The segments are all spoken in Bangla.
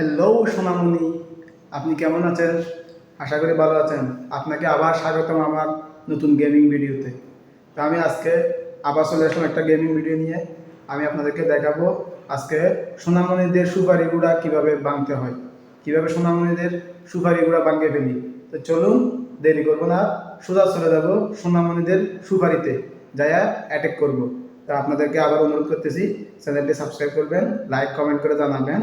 হ্যালো সোনামণি। আপনি কেমন আছেন? আশা করি ভালো আছেন। আপনাকে আবার স্বাগতম আমার নতুন গেমিং ভিডিওতে তো আমি আজকে আবার চলে আসলাম একটা গেমিং ভিডিও নিয়ে। আমি আপনাদেরকে দেখাবো আজকে সোনামণিদের সুপারি গুঁড়া কীভাবে বাঁধতে হয়। কীভাবে সোনামণিদের সুপারি গুঁড়া বাঙ্গে ফেলি। তো চলুন, দেরি করব না। সোজা চলে যাব সোনামণিদের সুপারিতে। যাইয়া অ্যাটেক করব। তো আপনাদেরকে আবার অনুরোধ করতেছি চ্যানেলটি সাবস্ক্রাইব করবেন লাইক কমেন্ট করে জানাবেন।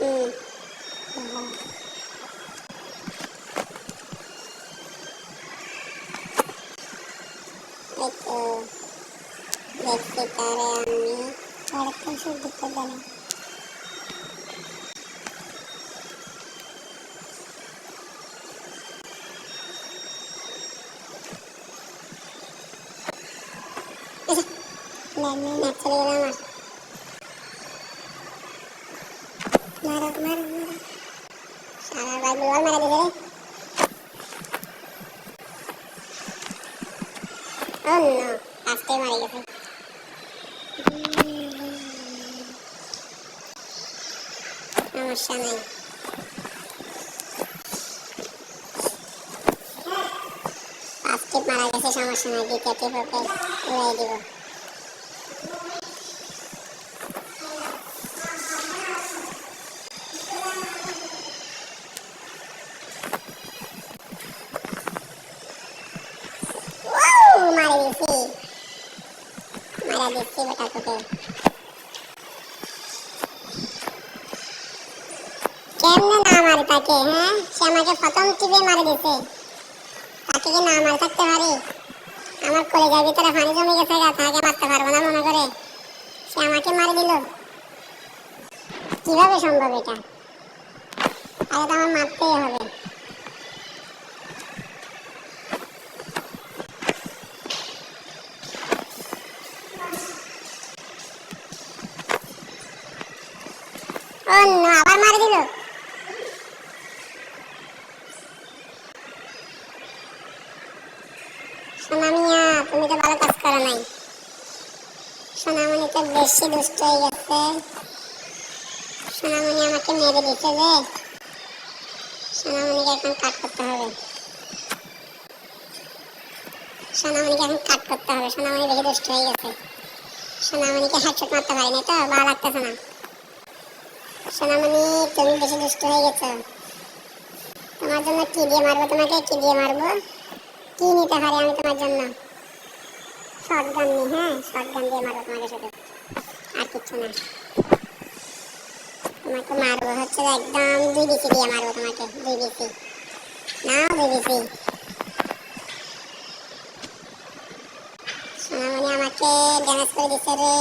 লাগে হুম এই তো দেখতে পারে আমি আরেকটা সব দেখতে গেলাম নামে না চলে গেলাম আমার মারো মারো মারো সারা ভাই বল মারা দিলে আস্তে মারি গেছে সমস্যা নাই টিপ মারা গেছে সমস্যা নাই দ্বিতীয় টিপ উড়াই দিব কেমনে না মারি তাকে হ্যাঁ? সে আমাকে প্রথম টিপে মারি দিছে। তাকে কি না মারি থাকতে পারি? আমার কলেজের ভিতরে পানি জমে গেছে তাকে মারতে পারব না মনে করে। সে আমাকে মারি দিল। কীভাবে সম্ভব এটা? আগে তো আমার মারতেই হবে। অন্য আবার মারি দিল? সোনামিয়া, তুমি তো ভালো কাজ করো নাই। সোনামণি তো বেশি দুষ্ট হয়ে গেছে। সোনামণি আমাকে মেরে দিতে যে। সোনামণিকে এখন কাট করতে হবে। সোনামণিকে এখন কাট করতে হবে। সোনামণি বেশি দুষ্ট হয়ে গেছে। সোনামণিকে হেডশট মারতে পারি না তো, ভালো লাগতেছে না। সোনামণি, তুমি বেশি দুষ্ট হয়ে গেছো। তোমার জন্য কি দিয়ে মারবো? তোমাকে কি দিয়ে মারবো? কি নিতে পারি আমি তোমার জন্য? শটগান নি হ্যাঁ? শটগান দিয়ে মারবো তোমাকে শুধু আর কিচ্ছু না। তোমাকে মারবো হচ্ছে একদম দুই বিসি দিয়ে মারবো তোমাকে দুই বিসি নাও দুই বিসি সোনামণি আমাকে ড্যামেজ করে দিচ্ছে রে।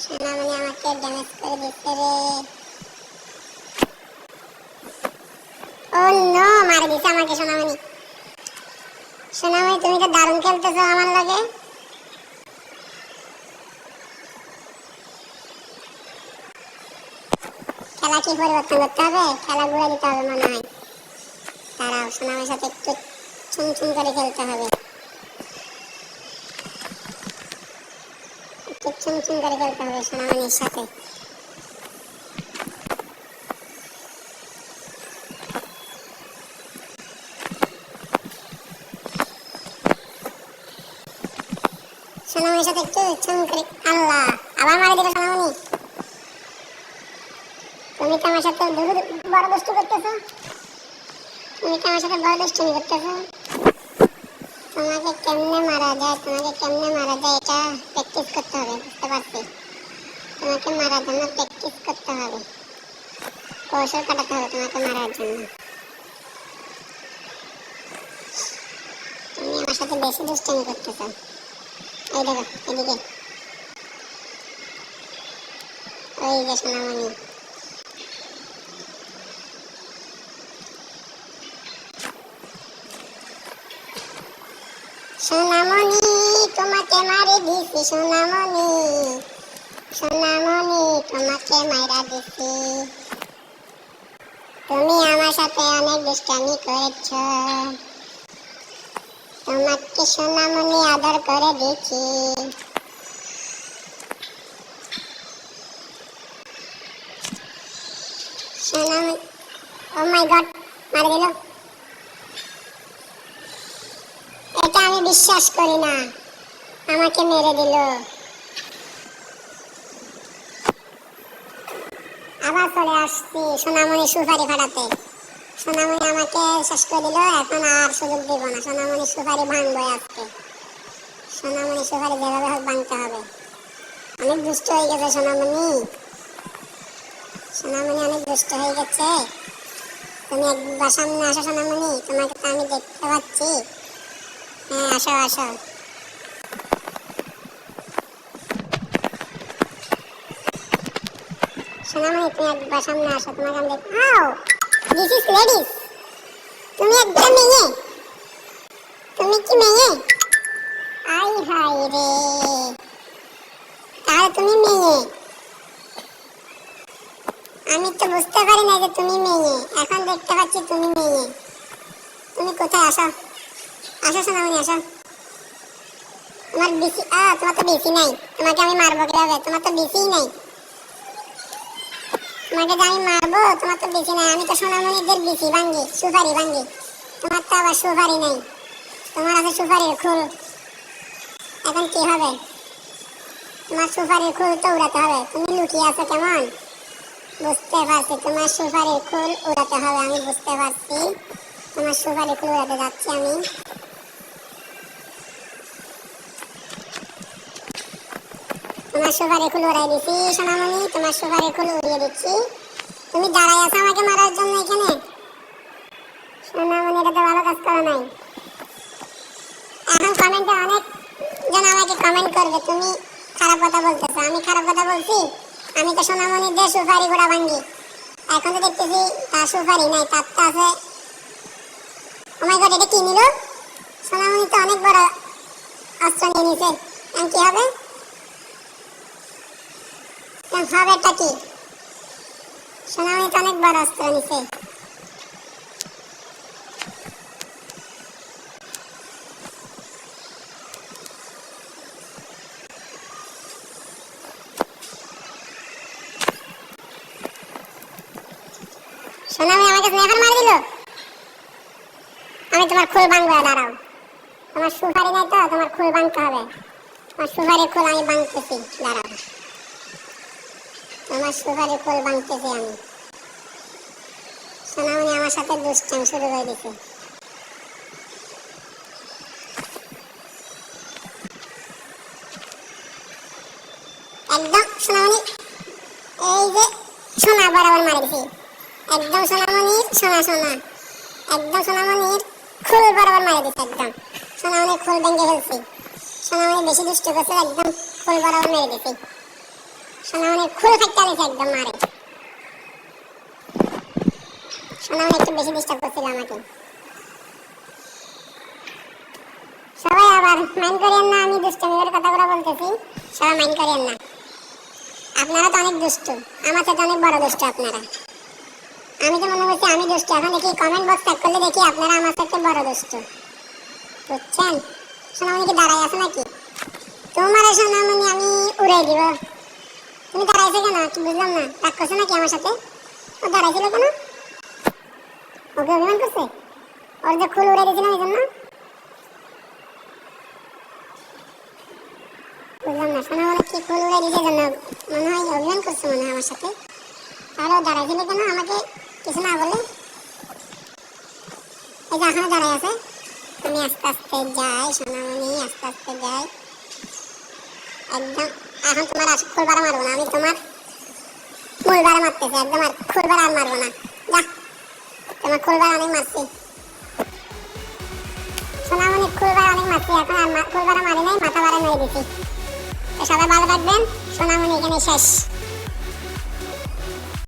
সোনামণি আমাকে ড্যামেজ করে দিচ্ছে রে। ও নো, মারে দিছে আমাকে সোনামণি। সোনামণি, তুমি তো দারুণ খেলতেছো আমার লাগে। খেলা কি পরিবর্তন করতে হবে? খেলা ঘুরে দিতে সাথে একটু ছুম করে খেলতে হবে। একটু ছুম করে খেলতে হবে সোনামণির সাথে। সোনামণির সাথে একটু ছুম করে আল্লাহ, আবার মারা দিল সোনামণি। তুমি তো আমার সাথে বড় দুষ্টু করতেছো? তুমি তো আমার সাথে বড় দুষ্টুমি করতেছো? তোমাকে কেমনে মারা যায়, তোমাকে কেমনে মারা যায় এটা প্র্যাকটিস করতে হবে, বুঝতে পারছি? তোমাকে মারার জন্য প্র্যাকটিস করতে হবে। কৌশল কাটাতে হবে তোমাকে মারার জন্য। তুমি আমার সাথে বেশি দুষ্টামি করতেছো। এই দেখো, এদিকে। ওই যে সোনামণি সোনামণি তোমাকে মারি দিছি সোনামণি সোনামণি তোমাকে মাইরা দিছি। তুমি আমার সাথে অনেক দুষ্টামি করেছ। তোমাকে সোনামণি আদর করে দিচ্ছি সোনামণি ও মাই গড মার দিল এটা আমি বিশ্বাস করি না। আমাকে মেরে দিল। আবার চলে আসছি সোনামণি সুপারি ফাটাতে। সোনামণি আমাকে শেষ করে দিল, এখন আর সুযোগ দিব না। সোনামণি সুপারি ভাঙবো আজকে। সোনামণি সুপারি যেভাবে হোক ভাঙতে হবে। অনেক দুষ্ট হয়ে গেছে সোনামণি। সোনামণি অনেক দুষ্ট হয়ে গেছে। তুমি একবার সামনে আসো সোনামণি, তোমাকে তো আমি দেখতে পাচ্ছি। হ্যাঁ আসো আসো। সোনামণি, তুমি একবার সামনে আসো, তোমাকে আমি দেখ দিস ইজ লেডিস তুমি একদম মেয়ে। তুমি কি মেয়ে? আই হাই রে। তাহলে তুমি মেয়ে। আমি তো বুঝতে পারি না যে তুমি মেয়ে। এখন দেখতে পাচ্ছি তুমি মেয়ে। তুমি কোথায়? আসো। আসো সোনামণি, আসো। তোমার বিসি আ তোমার তো বিসি নাই। তোমাকে আমি মারবো কীভাবে? তোমার তো বিসিই নাই। তোমাকে যে আমি মারবো, তোমার তো বিসি নাই। আমি তো সোনামণিদের বিসি ভাঙ্গি, সুপারি ভাঙ্গি। তোমার তো আবার সুপারি নাই। তোমার আছে সুপারির খুল। এখন কি হবে? তোমার সুপারির খুল তো উড়াতে হবে। তুমি লুকিয়ে আছো কেমন? বুঝতে পারছি, তোমার সুপারির খুল উড়াতে হবে। আমি বুঝতে পারছি, তোমার সুপারির খুল উড়াতে যাচ্ছি আমি। তোমার সুপারি খুল উড়াই দিছি, সোনামণি, তোমার সুপারি খুল উড়িয়ে দিচ্ছি। তুমি দাঁড়াই আছো আমাকে মারার জন্য এখানে? সোনামণি, এটা তো ভালো কাজ করো নাই। এখন কমেন্টে অনেক জন আমাকে কমেন্ট করবে, তুমি খারাপ কথা বলতেছো। আমি খারাপ কথা বলছি? আমি তো সোনামণিদের সুপারি গোড়া ভাঙ্গি। এখন তো দেখতেছি তার সুপারি নাই, তার তো আছে। ও মাই গড এটা কি নিল? সোনামণি তো অনেক বড় অস্ত্র নিয়ে নিছে। এখন কি হবে? এখন হবেটা কি? সোনামণি তো অনেক বড় অস্ত্র নিছে। আমি তোমার খুল ভাঙবো, দাঁড়াও। তোমার সুপারি নাই তো, তোমার খুল ভাঙতে হবে। তোমার সুপারি খুল আমি দাঁড়াও। তোমার সুপারি খুল ভাঙতেছি আমি। সোনামণি আমার সাথে দুষ্টাম শুরু করে দিছে। একদম সোনামণি সোনা সোনা একদম সোনামণির বরাবর মারি একদম। সোনামণির ভেঙে ফেলছি। বেশি দুষ্ট করছে, একদম খুল বরাবর মেরে দিছি। সোনামণির খুল ফাইটা দিছে একদম মারে। সোনামণি একটু বেশি ডিস্টার্ব করছিল আমাকে। সবাই আবার মাইন্ড করিয়েন না, আমি দুষ্টমিদের কথাগুলো বলতেছি। সবাই মাইন্ড করিয়েন না। আপনারা তো অনেক দুষ্ট, আমার সাথে অনেক বড় দুষ্ট আপনারা। আমি তো মনে করছি আমি দুষ্ট। এখন দেখি কমেন্ট বক্স চেক করলে দেখি আপনারা আমার থেকে বড় দুষ্ট। বুঝছেন? সোনামণি কি দাঁড়াই আছে নাকি? তোমার সোনামণি আমি উড়াই দিব। তুমি দাঁড়াইছো কেন? বুঝলাম না। রাগ করছ নাকি আমার সাথে? ও দাঁড়াইছিল কেন? ওকে অভিমান করছে? ওর যে খুল উড়াই দিয়েছিলাম এই জন্য বুঝলাম না সোনামণি কি খুল উড়াই দিয়েছে জন্য মনে হয় অভিমান করছে মনে হয় আমার সাথে। তাহলে ও দাঁড়াইছিল কেন? আমাকে কিছু না বলে? এই যে এখনও দাঁড়াই আছে। আমি আস্তে আস্তে যাই, সোনামণি, আস্তে আস্তে যাই। একদম। এখন তোমার আস ফুলবারা মারবো না, আমি তোমার মূলবারা মারতেছি একদম আর ফুলবারা আর মারবো না। যা, তোমার ফুলবারা অনেক মারছি। সোনামণি ফুলবারা অনেক মারছি, এখন আর ফুলবারা মারি নাই, মাথা বাড়া মেরে দিছি। সবাই ভালো থাকবেন সোনামণি এখানে শেষ।